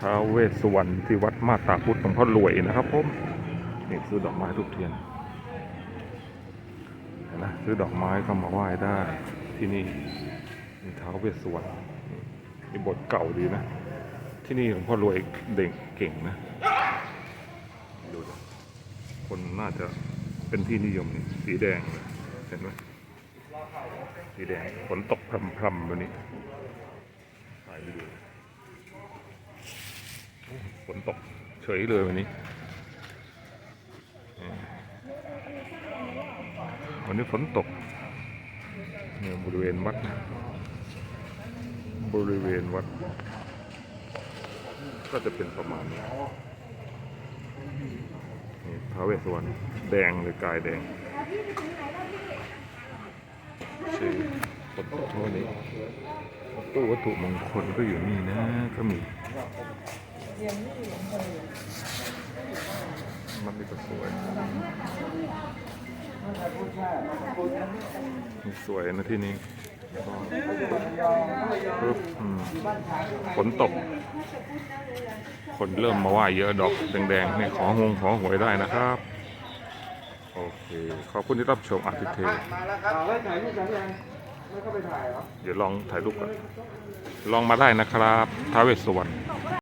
ท้าเวสสุวรรณที่วัดมาตาพุทธหลวงพ่อรวยนะครับผมนี่ซื้อดอกไม้ทุกเทียนเห็นะซื้อดอกไม้เข้ามาไหว้ได้ที่นี่นี่ท้าเวสสุวรรณนี่บทเก่าดีนะ ที่นี่หลวงพ่อรวยเด่งเก่งนะดูดิคนน่าจะเป็นที่นิยมนี่สีแดงเห็นไหมสีแดงฝนตกพรำๆแบบนี้ถ่ายไปดู นตกเฉยเลยวันนี้ วันนี้ฝนตกเนี่ยบริเวณวัด บริเวณวัด ก็จะเป็นประมาณนี้นี่พระเวสสุวรรณแดงเลยกายแดงชื่อคนตกโทษนี้ตู้วัตถุมงคลก็อยู่นี่นะก็มี มันนี่ก็สวยนี่สวยนะที่นี่ปึ๊บอืมฝนตก คนเริ่มมาไหว่าเยอะดอกแดงๆเนี่ยของงขอหวยได้นะครับ โอเค ขอบคุณที่รับชมอาทิตย์เทมาแล้วครับเอาไว้ถ่ายรูปกันยังไม่เข้าไปถ่ายเหรอเดี๋ยวลองถ่ายรูปกันลองมาได้นะครับท้าวเวสสุวรรณ